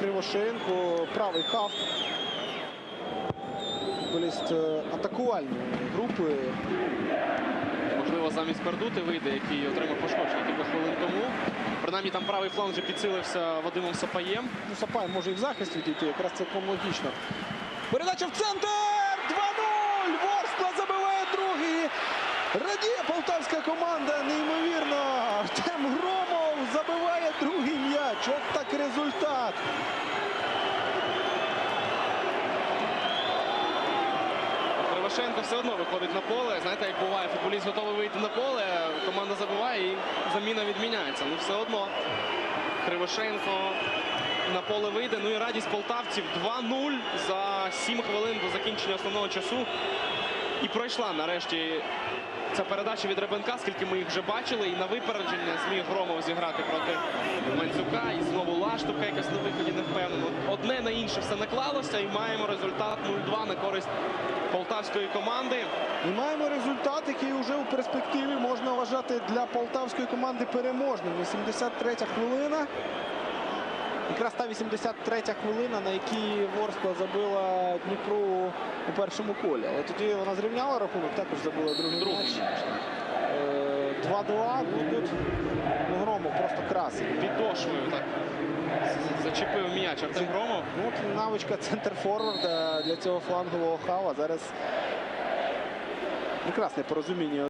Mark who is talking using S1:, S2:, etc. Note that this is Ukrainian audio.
S1: Кривошеєнко, правий хав. Футболіст е, атакувальної групи.
S2: Можливо, замість Бердути вийде, який отримав пошкодження кілька хвилин тому. Принаймні там правий фланг вже підсилився Вадимом Сапаєм.
S1: Ну, Сапай може і в захист відійти, якраз цілком логічно. Передача в центр! 2-0! Ворскла забиває другий. Радіє полтавська команда. Неймовірно. Артем Громов забиває другий м'яч. От так результат.
S2: Кривошенко все одно виходить на поле. Знаєте, як буває, футболіст готовий вийти на поле, команда забиває і заміна відміняється. Ну все одно Кривошенко на поле вийде. Ну і радість полтавців 2-0 за 7 хвилин до закінчення основного часу. І пройшла нарешті ця передача від Ребенка, скільки ми їх вже бачили. І на випередження зміг Громов зіграти проти Манцюка. І знову Лаштука, якась на виході не впевнено. Одне на інше все наклалося і маємо результат 0-2 на користь полтавської команди.
S1: І маємо результат, який вже у перспективі можна вважати для полтавської команди переможним. 83 хвилина. Якраз та 83 хвилина, на якій Ворскла забила Дніпру у першому колі. Але тоді вона зрівняла рахунок, також забила другий м'яч. Е, 2-2. Ну, тут Громов просто красить.
S2: Підошвою так зачепив м'яч Артем Громов.
S1: Ну, от навичка центр форварда для цього флангового хава. Зараз прекрасне порозуміння